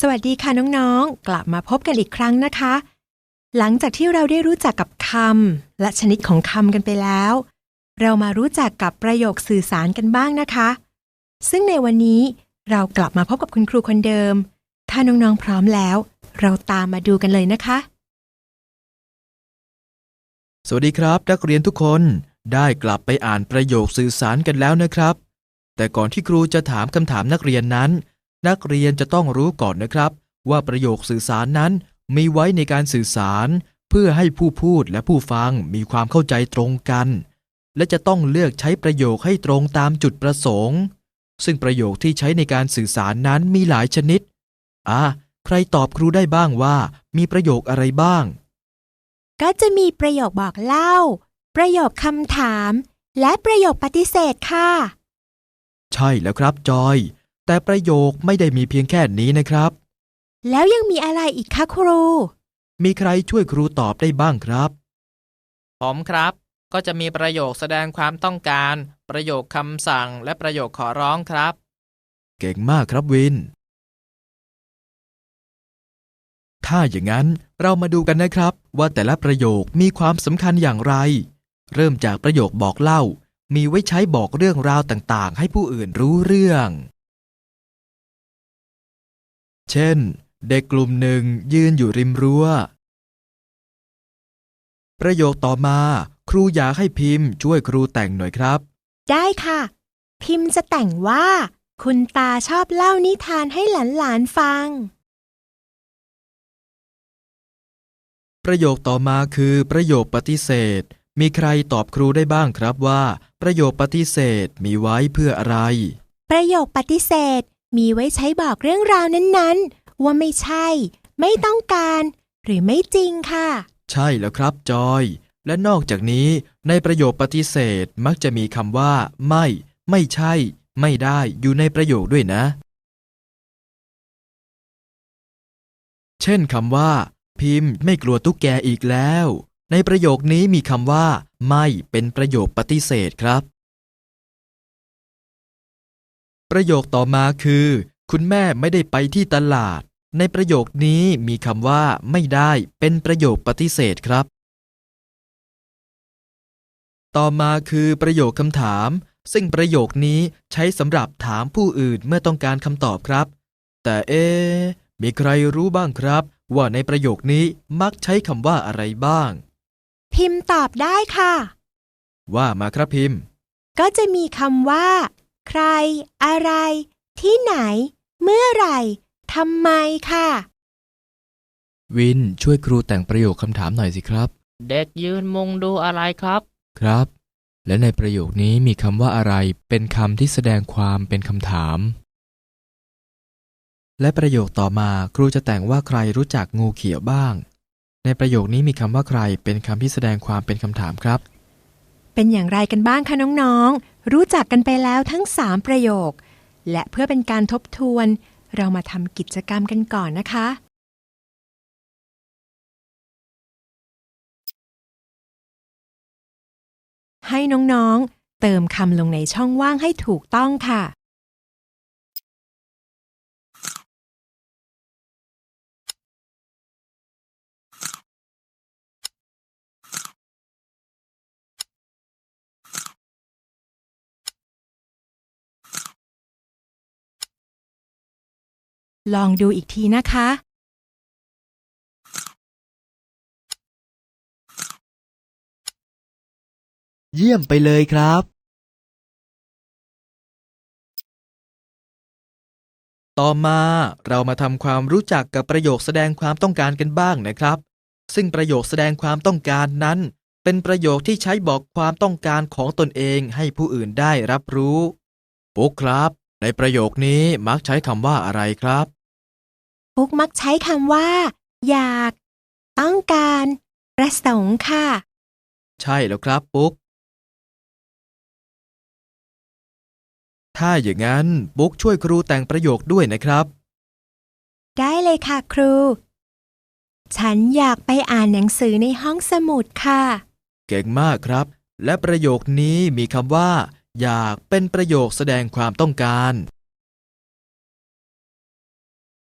สวัสดีค่ะน้องๆ กลับมาพบกันอีกครั้งนะคะ หลังจากที่เราได้รู้จักกับคำและชนิดของคำกันไปแล้ว เรามารู้จักกับประโยคสื่อสารกันบ้างนะคะ ซึ่งในวันนี้เรากลับมาพบกับคุณครูคนเดิม ถ้าน้องๆพร้อมแล้ว เราตามมาดูกันเลยนะคะ สวัสดีครับ นักเรียนทุกคนได้กลับไปอ่านประโยคสื่อสารกันแล้วนะครับ แต่ก่อนที่ครูจะถามคำถามนักเรียนนั้น นักเรียนจะต้องรู้ก่อนนะครับ ว่าประโยคสื่อสารนั้นมีไว้ในการสื่อสาร เพื่อให้ผู้พูดและผู้ฟังมีความเข้าใจตรงกัน และจะต้องเลือกใช้ประโยคให้ตรงตามจุดประสงค์ ซึ่งประโยคที่ใช้ในการสื่อสารนั้นมีหลายชนิดอะใครตอบครูได้บ้างว่า มีประโยคอะไรบ้าง ก็จะมีประโยคบอกเล่า ประโยคคำถาม และประโยคปฏิเสธค่ะ ใช่แล้วครับจอย แต่ประโยคไม่ได้มีเพียงแค่นี้นะครับ แล้วยังมีอะไรอีกคะครู มีใครช่วยครูตอบได้บ้างครับ ผมครับ ก็จะมีประโยคแสดงความต้องการ ประโยคคำสั่ง และประโยคขอร้องครับ เก่งมากครับวิน ถ้าอย่างนั้นเรามาดูกันนะครับว่าแต่ละประโยคมีความสำคัญอย่างไร เริ่มจากประโยคบอกเล่า มีไว้ใช้บอกเรื่องราวต่างๆ ให้ผู้อื่นรู้เรื่อง เช่น เด็กกลุ่มหนึ่งยืนอยู่ริมรั้ว ประโยคต่อมา ครูอยากให้พิมพ์ช่วยครูแต่งหน่อยครับ ได้ค่ะ พิมพ์จะแต่งว่า คุณตาชอบเล่านิทานให้หลานๆฟัง ประโยคต่อมาคือประโยคปฏิเสธ มีใครตอบครูได้บ้างครับว่า ประโยคปฏิเสธมีไว้เพื่ออะไร ประโยคปฏิเสธ มีไว้ใช้บอกเรื่องราวนั้นๆ ว่าไม่ใช่ ไม่ต้องการ หรือไม่จริงค่ะ ใช่แล้วครับจอย และนอกจากนี้ ในประโยคปฏิเสธมักจะมีคำว่า ไม่ ไม่ใช่ ไม่ได้อยู่ในประโยคด้วยนะ เช่นคำว่า พิมพ์ไม่กลัวตุ๊กแกอีกแล้ว ในประโยคนี้มีคำว่า ไม่เป็นประโยคปฏิเสธครับ ประโยคต่อมาคือ คุณแม่ไม่ได้ไปที่ตลาด ในประโยคนี้มีคำว่าไม่ได้เป็นประโยคปฏิเสธครับ ต่อมาคือประโยคคำถาม ซึ่งประโยคนี้ใช้สำหรับถามผู้อื่นเมื่อต้องการคำตอบครับ แต่เอะมีใครรู้บ้างครับ ว่าในประโยคนี้มักใช้คำว่าอะไรบ้าง พิมพ์ตอบได้ค่ะ ว่ามาครับพิมพ์ ก็จะมีคำว่า ใคร อะไร ที่ไหน เมื่อไหร่ทำไมค่ะ วินช่วยครูแต่งประโยคคำถามหน่อยสิครับ เด็กยืนมุงดูอะไรครับ ครับ และในประโยคนี้มีคำว่าอะไร เป็นคำที่แสดงความเป็นคำถาม และประโยคต่อมาครูจะแต่งว่าใครรู้จักงูเขียวบ้าง ในประโยคนี้มีคำว่าใคร เป็นคำที่แสดงความเป็นคำถามครับ เป็นอย่างไรกันบ้างคะน้องๆ รู้จักกันไปแล้วทั้ง 3 ประโยค และเพื่อเป็นการทบทวน เรามาทำกิจกรรมกันก่อนนะคะ ให้น้องๆ เติมคำลงในช่องว่างให้ถูกต้องค่ะ ลองดูอีกทีนะคะ เยี่ยมไปเลยครับ ต่อมาเรามาทำความรู้จักกับประโยคแสดงความต้องการกันบ้างนะครับ ซึ่งประโยคแสดงความต้องการนั้น เป็นประโยคที่ใช้บอกความต้องการของตนเองให้ผู้อื่นได้รับรู้ปุ๊กครับ ในประโยคนี้มักใช้คำว่าอะไรครับปุ๊กมักใช้คำว่า อยาก ต้องการ ประสงค์ค่ะ ใช่แล้วครับปุ๊ก ถ้าอย่างนั้นปุ๊กช่วยครูแต่งประโยคด้วยนะครับ ได้เลยค่ะครู ฉันอยากไปอ่านหนังสือในห้องสมุดค่ะ เก่งมากครับ และประโยคนี้มีคำว่า อยากเป็นประโยคแสดงความต้องการ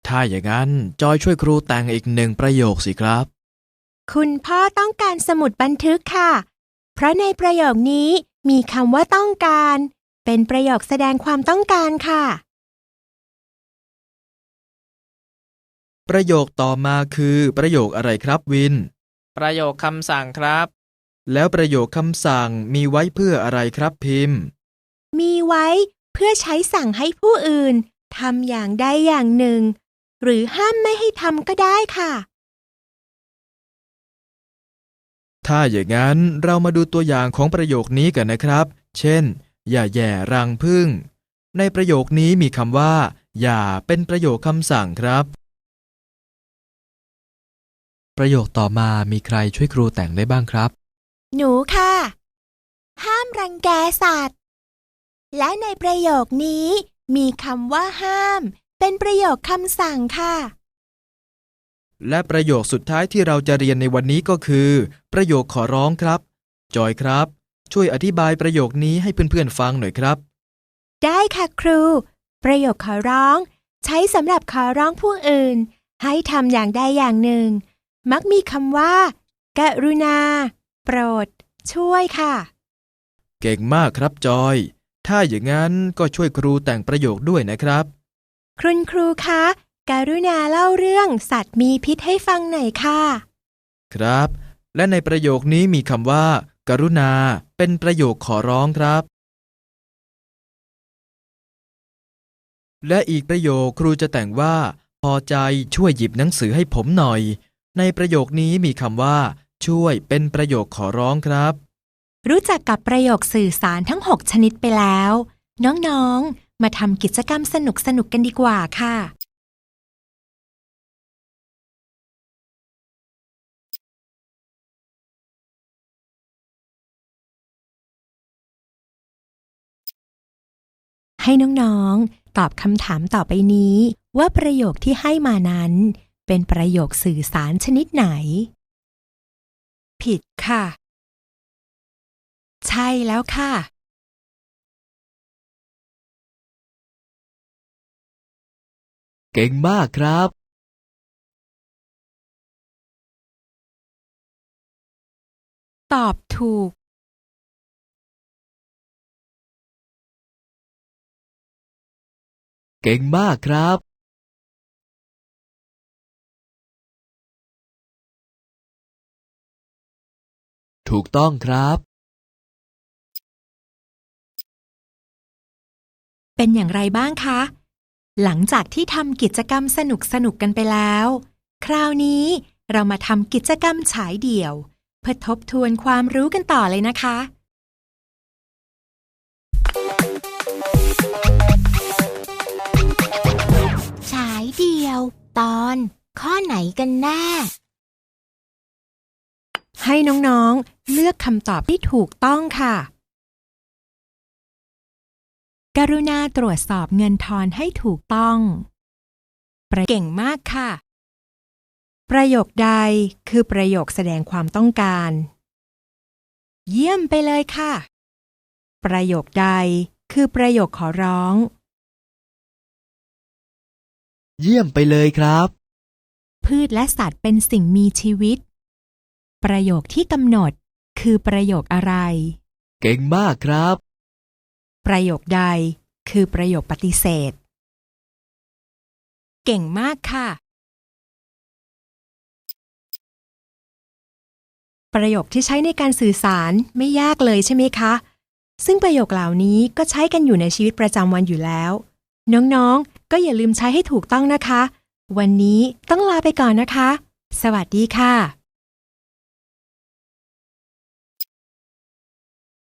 ถ้าถ้าอย่างนั้นจอยช่วยครูแต่งอีกหนึ่งประโยคสิครับ คุณพ่อต้องการสมุดบันทึกค่ะ เพราะในประโยคนี้มีคำว่าต้องการ เป็นประโยคแสดงความต้องการค่ะ ประโยคต่อมาคือประโยคอะไรครับวิน ประโยคคำสั่งครับ แล้วประโยคคำสั่งมีไว้เพื่ออะไรครับพิมพ์ มีไว้เพื่อใช้สั่งให้ผู้อื่นทำอย่างใดอย่างหนึ่ง หรือห้ามไม่ให้ทำก็ได้ค่ะ ถ้าอย่างนั้นเรามาดูตัวอย่างของประโยคนี้กันนะครับ เช่น อย่าแย่รังพึ่ง ในประโยคนี้มีคำว่า อย่าเป็นประโยคคำสั่งครับ ประโยคต่อมามีใครช่วยครูแต่งได้บ้างครับ หนูค่ะ ห้ามรังแกสัตว์ และในประโยคนี้ มีคำว่าห้าม เป็นประโยคคำสั่งค่ะ และประโยคสุดท้ายที่เราจะเรียนในวันนี้ก็คือ ประโยคขอร้องครับ จอยครับ ช่วยอธิบายประโยคนี้ให้เพื่อนๆฟังหน่อยครับ ได้ค่ะครู ประโยคขอร้อง ใช้สำหรับขอร้องผู้อื่น ให้ทำอย่างใดอย่างหนึ่ง มักมีคำว่า กรุณา โปรด ช่วยค่ะ เก่งมากครับจอย ถ้าอย่างนั้นก็ช่วยครูแต่งประโยคด้วยนะครับ คุณครูคะกรุณาเล่าเรื่องสัตว์มีพิษให้ฟังหน่อยค่ะ ครับ และในประโยคนี้มีคำว่า กรุณา เป็นประโยคขอร้องครับ และอีกประโยคครูจะแต่งว่า พอใจช่วยหยิบหนังสือให้ผมหน่อย ในประโยคนี้มีคำว่า ช่วยเป็นประโยคขอร้องครับ รู้จักกับประโยคสื่อสารทั้ง 6 ชนิดไปแล้ว น้องๆ มาทำกิจกรรมสนุกๆกันดีกว่าค่ะ ให้น้องๆ ตอบคำถามต่อไปนี้ ว่าประโยคที่ให้มานั้น เป็นประโยคสื่อสารชนิดไหน ผิดค่ะ ใช่แล้วค่ะ เก่งมากครับ ตอบถูก เก่งมากครับ ถูกต้องครับ เป็นอย่างไรบ้างคะ หลังจากที่ทำกิจกรรมสนุกสนุกๆกันไปแล้ว คราวนี้เรามาทำกิจกรรมฉายเดี่ยว เพื่อทบทวนความรู้กันต่อเลยนะคะ ฉายเดี่ยว ตอนข้อไหนกันแน่ ให้น้องๆ เลือกคำตอบที่ถูกต้องค่ะ กรุณาตรวจสอบเงินทอนให้ถูกต้อง ประเก่งมากค่ะ ประโยคใดคือประโยคแสดงความต้องการ เยี่ยมไปเลยค่ะ ประโยคใดคือประโยคขอร้อง เยี่ยมไปเลยครับ พืชและสัตว์เป็นสิ่งมีชีวิต ประโยคที่กำหนด คือประโยคอะไร เก่งมากครับ ประโยคใด คือประโยคปฏิเสธ เก่งมากค่ะ ประโยคที่ใช้ในการสื่อสารไม่ยากเลยใช่ไหมคะ ซึ่งประโยคเหล่านี้ก็ใช้กันอยู่ในชีวิตประจำวันอยู่แล้ว น้องๆ ก็อย่าลืมใช้ให้ถูกต้องนะคะ วันนี้ต้องลาไปก่อนนะคะ สวัสดีค่ะ